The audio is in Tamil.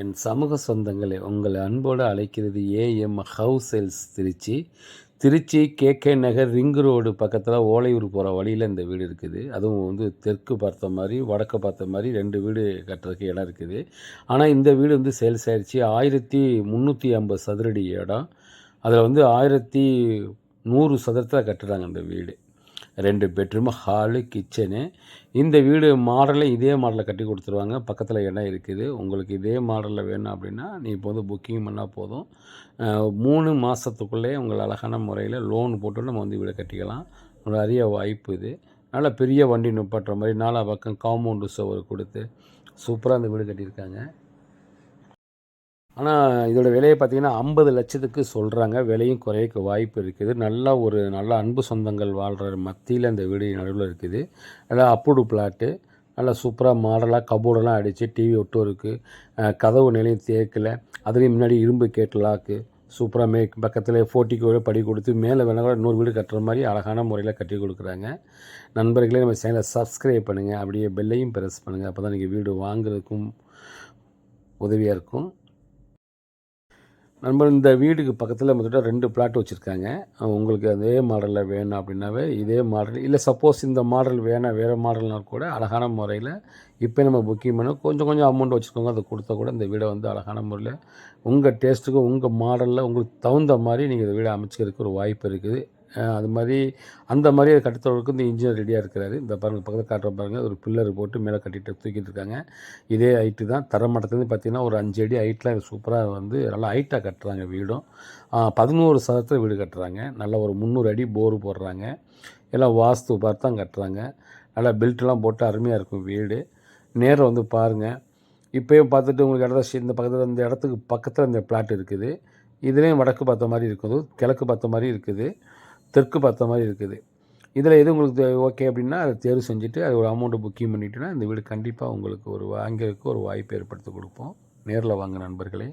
என் சமூக சொந்தங்களை உங்களை அன்போடு அழைக்கிறது AM house sales Trichy. Trichy K K Nagar ring road பக்கத்தில் ஓலையூர் போகிற வழியில் இந்த வீடு இருக்குது. அதுவும் வந்து தெற்கு பார்த்த மாதிரி வடக்கு பார்த்த மாதிரி ரெண்டு வீடு கட்டுறதுக்கு இடம் இருக்குது. ஆனால் இந்த வீடு வந்து சேல்ஸ் ஆயிடுச்சு ஆயிரத்தி முந்நூற்றி ஐம்பது சதுரடி இடம். அதில் வந்து ஆயிரத்தி நூறு சதுரத்தில் கட்டுறாங்க அந்த வீடு. ரெண்டு பெட்ரூமு ஹாலு கிச்சனு இந்த வீடு மாடலில் இதே மாடலில் கட்டி கொடுத்துருவாங்க. பக்கத்தில் இடம் இருக்குது. உங்களுக்கு இதே மாடலில் வேணும் அப்படின்னா நீ இப்போ வந்து புக்கிங் பண்ணால் போதும். மூணு மாதத்துக்குள்ளே உங்கள் அழகான முறையில் லோன் போட்டு நம்ம வந்து வீடை கட்டிக்கலாம். நிறைய வாய்ப்பு இது. நல்லா பெரிய வண்டி நிப்பாட்டுற மாதிரி நாலா பக்கம் காம்பவுண்டு சுவர் கொடுத்து சூப்பராக அந்த வீடு கட்டியிருக்காங்க. ஆனால் இதோட விலையை பார்த்திங்கன்னா ஐம்பது லட்சத்துக்கு சொல்கிறாங்க விலையும் குறையக்கு வாய்ப்பு இருக்குது. நல்லா ஒரு நல்ல அன்பு சொந்தங்கள் வாழ்கிற மத்தியில் இந்த வீடு நடுவில் இருக்குது. நல்லா அப்ரூவ்டு பிளாட்டு நல்லா சூப்பராக மாடலாக கபோர்டெல்லாம் அடித்து டிவி ஒட்டும் இருக்குது கதவு நிலையும் தேக்கலை. அதுலேயும் முன்னாடி இரும்பு கேட்டு லாக்கு சூப்பராக மே பக்கத்தில் ஃபோர்ட்டிக்கு படி கொடுத்து மேலே வேணால் கூட இன்னொரு வீடு கட்டுற மாதிரி அழகான முறையில் கட்டி கொடுக்குறாங்க. நண்பர்களே நம்ம சேனலை சப்ஸ்கிரைப் பண்ணுங்கள் அப்படியே பெல்லையும் ப்ரெஸ் பண்ணுங்கள் அப்போ தான் நீங்கள் வீடு வாங்குறதுக்கும் உதவியாக இருக்கும். நண்பர் இந்த வீடுக்கு பக்கத்தில் வந்துட்டு ரெண்டு பிளாட் வச்சுருக்காங்க. உங்களுக்கு அதே மாடலில் வேணும் அப்படின்னாவே இதே மாடல் இல்லை சப்போஸ் இந்த மாடல் வேணாம் வேறு மாடல்னால் கூட அழகான முறையில் இப்போ நம்ம புக்கிங் பண்ண கொஞ்சம் கொஞ்சம் அமௌண்ட் வச்சுக்கோங்க அதை கொடுத்தா கூட இந்த வீடை வந்து அழகான முறையில் உங்கள் டேஸ்ட்டுக்கும் உங்கள் மாடலில் உங்களுக்கு தகுந்த மாதிரி நீங்கள் இந்த வீடை அமைச்சிக்கிறதுக்கு ஒரு வாய்ப்பு இருக்குது. அது மாதிரி அந்த மாதிரி கட்டுத்தொழிலுக்கு இந்த இன்ஜினியர் ரெடியாக இருக்கிறாரு. இந்த பாருங்கள் பக்கத்தில் காட்டுற பாருங்கள் ஒரு பில்லர் போட்டு மேலே கட்டிட்டு தூக்கிட்டு இருக்காங்க. இதே ஹைட்டு தான். தரமட்டத்துலேருந்து பார்த்தீங்கன்னா ஒரு அஞ்சு அடி ஹைட்டில் சூப்பராக வந்து நல்லா ஹைட்டாக கட்டுறாங்க வீடும். பதினோரு சதத்தில் வீடு கட்டுறாங்க. நல்லா ஒரு முந்நூறு அடி போர் போடுறாங்க. எல்லாம் வாஸ்து பார்த்து தான் கட்டுறாங்க. நல்லா பெல்ட்லாம் போட்டு அருமையாக இருக்கும் வீடு. நேரில் வந்து பாருங்கள் இப்போயும் பார்த்துட்டு உங்களுக்கு இடத்த இந்த பக்கத்தில் இந்த இடத்துக்கு பக்கத்தில் இந்த பிளாட் இருக்குது. இதுலேயும் வடக்கு பார்த்த மாதிரி இருக்குது. கிழக்கு பார்த்த மாதிரி இருக்குது. தெற்கு பார்த்த மாதிரி இருக்குது. இதில் எது உங்களுக்கு ஓகே அப்படின்னா அதை தேர்வு செஞ்சுட்டு அது ஒரு அமௌண்ட்டு புக்கிங் பண்ணிட்டுனா இந்த வீடு கண்டிப்பாக உங்களுக்கு ஒரு வாங்கிறதுக்கு ஒரு வாய்ப்பு ஏற்படுத்தி கொடுப்போம். நேரில் வாங்க நண்பர்களே.